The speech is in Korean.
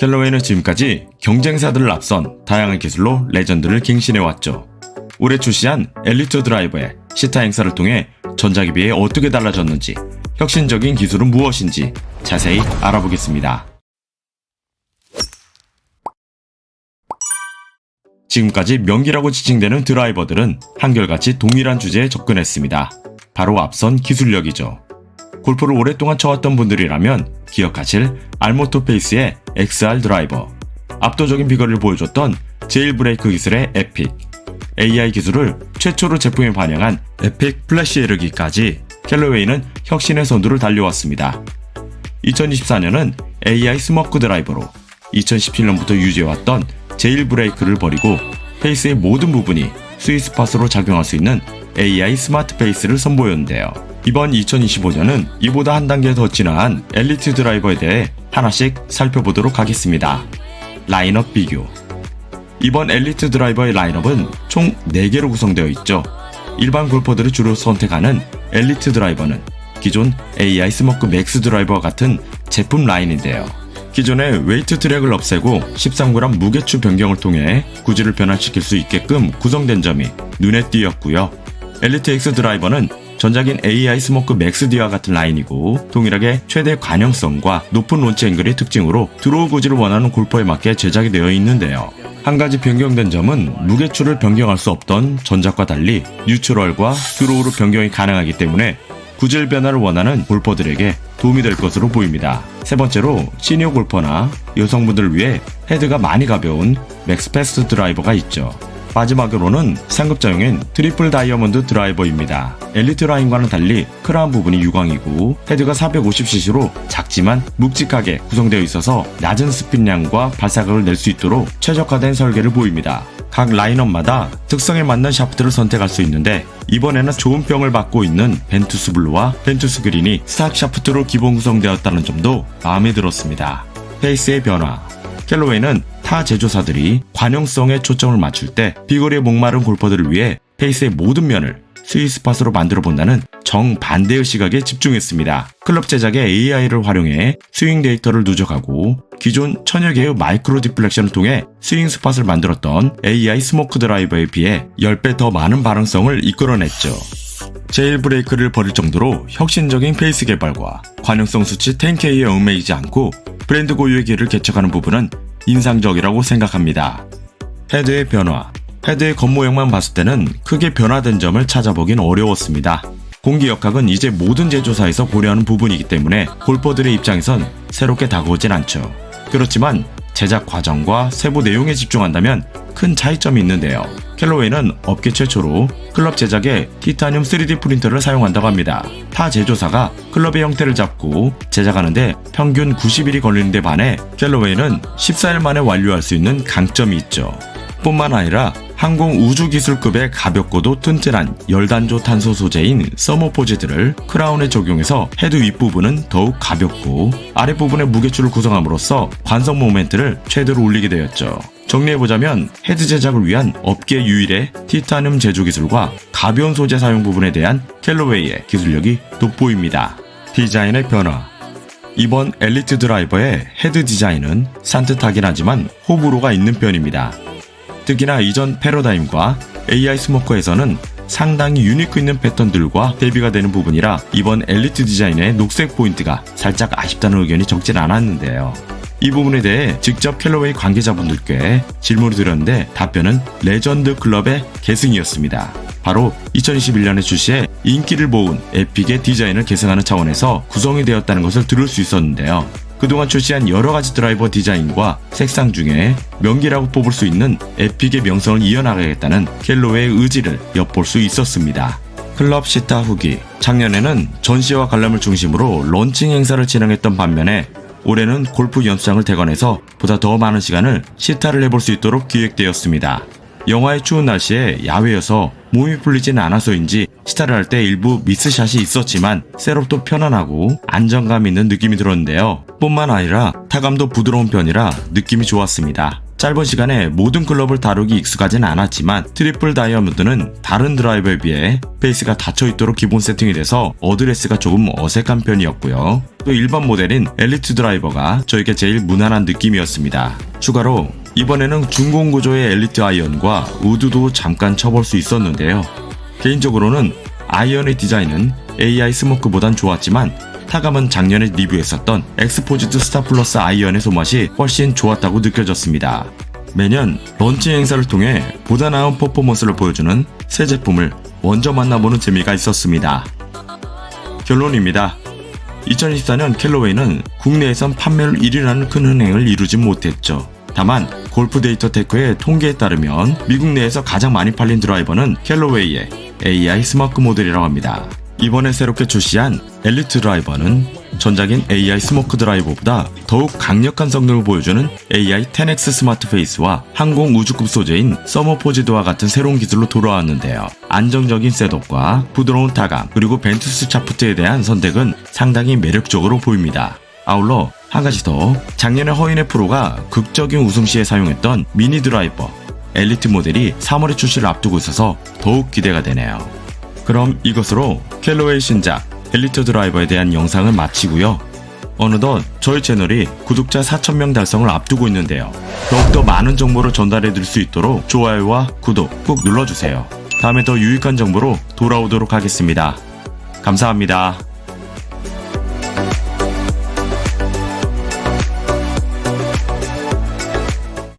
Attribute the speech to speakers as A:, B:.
A: 켈러웨이는 지금까지 경쟁사들을 앞선 다양한 기술로 레전드를 갱신해왔죠. 올해 출시한 엘리트 드라이버의 시타 행사를 통해 전작에 비해 어떻게 달라졌는지, 혁신적인 기술은 무엇인지 자세히 알아보겠습니다. 지금까지 명기라고 지칭되는 드라이버들은 한결같이 동일한 주제에 접근했습니다. 바로 앞선 기술력이죠. 골프를 오랫동안 쳐왔던 분들이라면 기억하실 알모토페이스의 XR 드라이버, 압도적인 비거리를 보여줬던 제일 브레이크 기술의 에픽, AI 기술을 최초로 제품에 반영한 에픽 플래시 에르기까지 켈러웨이는 혁신의 선두를 달려왔습니다. 2024년은 AI 스모크 드라이버로 2017년부터 유지해왔던 제일 브레이크를 버리고 페이스의 모든 부분이 스위스팟으로 작용할 수 있는 AI 스마트 페이스를 선보였는데요. 이번 2025년은 이보다 한 단계 더 진화한 엘리트 드라이버에 대해 하나씩 살펴보도록 하겠습니다. 라인업 비교 이번 엘리트 드라이버의 라인업은 총 4개로 구성되어 있죠. 일반 골퍼들이 주로 선택하는 엘리트 드라이버는 기존 AI 스모크 맥스 드라이버와 같은 제품 라인인데요. 기존의 웨이트 트랙을 없애고 13g 무게추 변경을 통해 구질을 변화시킬 수 있게끔 구성된 점이 눈에 띄었고요. 엘리트 X 드라이버는 전작인 AI 스모크 맥스 D와 같은 라인이고 동일하게 최대 관영성과 높은 론치 앵글의 특징으로 드로우 구질을 원하는 골퍼에 맞게 제작이 되어 있는데요. 한 가지 변경된 점은 무게추를 변경할 수 없던 전작과 달리 뉴트럴과 드로우로 변경이 가능하기 때문에 구질 변화를 원하는 골퍼들에게 도움이 될 것으로 보입니다. 세 번째로 시니어 골퍼나 여성분들을 위해 헤드가 많이 가벼운 맥스패스트 드라이버가 있죠. 마지막으로는 상급자용인 트리플 다이아몬드 드라이버입니다. 엘리트 라인과는 달리 크라운 부분이 유광이고 헤드가 450cc로 작지만 묵직하게 구성되어 있어서 낮은 스핀량과 발사각을 낼 수 있도록 최적화된 설계를 보입니다. 각 라인업마다 특성에 맞는 샤프트를 선택할 수 있는데 이번에는 좋은 평을 받고 있는 벤투스 블루와 벤투스 그린이 스탁 샤프트로 기본 구성되었다는 점도 마음에 들었습니다. 페이스의 변화 켈로웨이는 타 제조사들이 관용성에 초점을 맞출 때 비거리에 목마른 골퍼들을 위해 페이스의 모든 면을 스위스팟으로 만들어 본다는 정반대의 시각에 집중했습니다. 클럽 제작에 AI를 활용해 스윙 데이터를 누적하고 기존 천여 개의 마이크로 디플렉션을 통해 스윙 스팟을 만들었던 AI 스모크 드라이버에 비해 10배 더 많은 반응성을 이끌어냈죠. 제일 브레이크를 버릴 정도로 혁신적인 페이스 개발과 관용성 수치 10K에 얽매이지 않고 브랜드 고유의 길을 개척하는 부분은 인상적이라고 생각합니다. 헤드의 변화. 헤드의 겉모형만 봤을 때는 크게 변화된 점을 찾아보긴 어려웠습니다. 공기 역학은 이제 모든 제조사에서 고려하는 부분이기 때문에 골퍼들의 입장에선 새롭게 다가오진 않죠. 그렇지만 제작 과정과 세부 내용에 집중한다면 큰 차이점이 있는데요. 켈로웨이는 업계 최초로 클럽 제작에 티타늄 3D 프린터를 사용한다고 합니다. 타 제조사가 클럽의 형태를 잡고 제작하는데 평균 90일이 걸리는데 반해 켈로웨이는 14일 만에 완료할 수 있는 강점이 있죠. 뿐만 아니라 항공 우주 기술급의 가볍고도 튼튼한 열단조 탄소 소재인 서머포지들을 크라운에 적용해서 헤드 윗부분은 더욱 가볍고 아랫부분의 무게추를 구성함으로써 관성 모멘트를 최대로 올리게 되었죠. 정리해보자면 헤드 제작을 위한 업계 유일의 티타늄 제조 기술과 가벼운 소재 사용 부분에 대한 켈로웨이의 기술력이 돋보입니다. 디자인의 변화 이번 엘리트 드라이버의 헤드 디자인은 산뜻하긴 하지만 호불호가 있는 편입니다. 특히나 이전 패러다임과 AI 스모커에서는 상당히 유니크 있는 패턴들과 대비가 되는 부분이라 이번 엘리트 디자인의 녹색 포인트가 살짝 아쉽다는 의견이 적진 않았는데요. 이 부분에 대해 직접 켈로웨이 관계자분들께 질문을 드렸는데 답변은 레전드 클럽의 계승이었습니다. 바로 2021년에 출시해 인기를 모은 에픽의 디자인을 계승하는 차원에서 구성이 되었다는 것을 들을 수 있었는데요. 그동안 출시한 여러 가지 드라이버 디자인과 색상 중에 명기라고 뽑을 수 있는 에픽의 명성을 이어나가겠다는 켈로의 의지를 엿볼 수 있었습니다. 클럽 시타 후기 작년에는 전시와 관람을 중심으로 론칭 행사를 진행했던 반면에 올해는 골프 연습장을 대관해서 보다 더 많은 시간을 시타를 해볼 수 있도록 기획되었습니다. 영화의 추운 날씨에 야외여서 몸이 풀리진 않아서인지 시타를 할 때 일부 미스샷이 있었지만 셋업도 편안하고 안정감 있는 느낌이 들었는데요. 뿐만 아니라 타감도 부드러운 편이라 느낌이 좋았습니다. 짧은 시간에 모든 클럽을 다루기 익숙하진 않았지만 트리플 다이아몬드는 다른 드라이버에 비해 페이스가 닫혀있도록 기본 세팅이 돼서 어드레스가 조금 어색한 편이었고요. 또 일반 모델인 엘리트 드라이버가 저에게 제일 무난한 느낌이었습니다. 추가로 이번에는 중공 구조의 엘리트 아이언과 우드도 잠깐 쳐볼 수 있었는데요. 개인적으로는 아이언의 디자인은 AI 스모크보단 좋았지만 타감은 작년에 리뷰했었던 엑스포지드 스타 플러스 아이언의 손맛이 훨씬 좋았다고 느껴졌습니다. 매년 런치 행사를 통해 보다 나은 퍼포먼스를 보여주는 새 제품을 먼저 만나보는 재미가 있었습니다. 결론입니다. 2024년 캘로웨이는 국내에선 판매율 1위라는 큰 흥행을 이루지 못했죠. 다만 골프 데이터 테크의 통계에 따르면 미국 내에서 가장 많이 팔린 드라이버는 캘로웨이의 AI 스모크 모델이라고 합니다. 이번에 새롭게 출시한 엘리트 드라이버는 전작인 AI 스모크 드라이버보다 더욱 강력한 성능을 보여주는 AI 10X 스마트 페이스와 항공 우주급 소재인 서머포지드와 같은 새로운 기술로 돌아왔는데요. 안정적인 셋업과 부드러운 타감 그리고 벤투스 차프트에 대한 선택은 상당히 매력적으로 보입니다. 아울러 한 가지 더 작년에 허인의 프로가 극적인 우승 시에 사용했던 미니 드라이버 엘리트 모델이 3월에 출시를 앞두고 있어서 더욱 기대가 되네요. 그럼 이것으로 캘로웨이 신작 엘리트 드라이버에 대한 영상을 마치고요. 어느덧 저희 채널이 구독자 4,000명 달성을 앞두고 있는데요. 더욱더 많은 정보를 전달해 드릴 수 있도록 좋아요와 구독 꼭 눌러주세요. 다음에 더 유익한 정보로 돌아오도록 하겠습니다. 감사합니다.